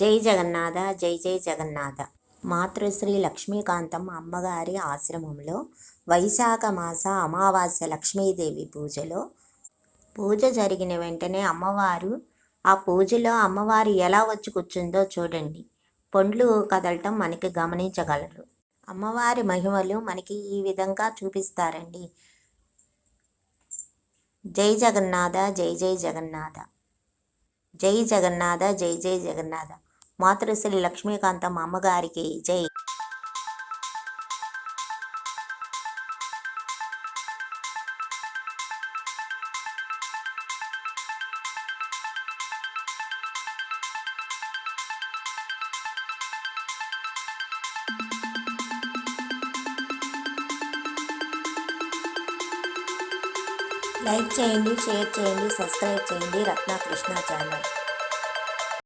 జై జగన్నాథ జై జై జగన్నాథ. మాతృశ్రీ లక్ష్మీకాంతం అమ్మగారి ఆశ్రమంలో వైశాఖ మాస అమావాస్య లక్ష్మీదేవి పూజలో పూజ జరిగిన వెంటనే అమ్మవారు ఆ పూజలో అమ్మవారు ఎలా వచ్చి కూర్చుందో చూడండి. పండ్లు కదలటం మనకి గమనించగలరు. అమ్మవారి మహిమలు మనకి ఈ విధంగా చూపిస్తారండి. జై జగన్నాథ జై జై జగన్నాథ. జై జగన్నాథ జై జై జగన్నాథ. మాతృశ్రీ లక్ష్మీకాంతమ్మ అమ్మగారికి జై. లైక్ చేయండి షేర్ చేయండి సబ్స్క్రైబ్ చేయండి రత్న కృష్ణ ఛానల్.